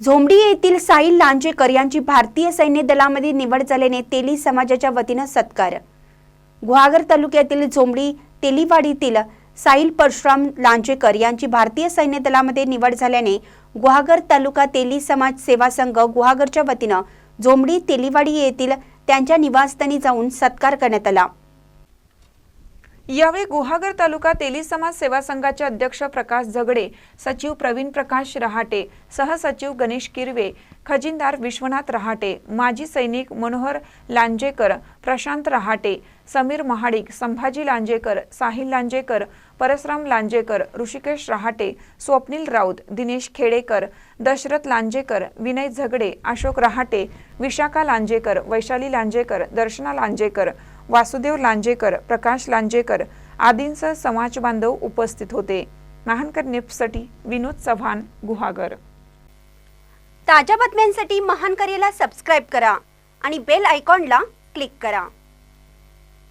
झोंबडी येथील साहिल लांजेकर यांची भारतीय सैन्य दलामध्ये निवड झाल्याने तेली समाजाच्या वतीनं सत्कार. गुहागर तालुक्यातील झोंबडी तेलीवाडीतील साहिल परशुराम लांजेकर यांची भारतीय सैन्य दलामध्ये निवड झाल्याने गुहागर तालुका तेली समाज सेवा संघ गुहागरच्या वतीनं झोंबडी तेलीवाडी येथील त्यांच्या निवासस्थानी जाऊन सत्कार करण्यात आला. यावेळी गुहागर तालुका तेली समाज सेवा संघाचे अध्यक्ष प्रकाश झगडे सचिव प्रवीण प्रकाश रहाटे सहसचिव गणेश किरवे खजिनदार विश्वनाथ रहाटे माजी सैनिक मनोहर लांजेकर प्रशांत रहाटे समीर महाडिक संभाजी लांजेकर साहिल लांजेकर परसराम लांजेकर ऋषिकेश रहाटे स्वप्नील राऊत दिनेश खेडेकर दशरथ लांजेकर विनय झगडे अशोक रहाटे विशाखा लांजेकर वैशाली लांजेकर दर्शना लांजेकर वासुदेव लांजेकर प्रकाश लांजेकर आदींसह समाज बांधव उपस्थित होते. महानकर निप्ससाठी विनोद चव्हाण गुहागर. ताज्या बातम्यांसाठी महानकरेला सबस्क्राईब करा आणि बेल आयकॉनला क्लिक करा.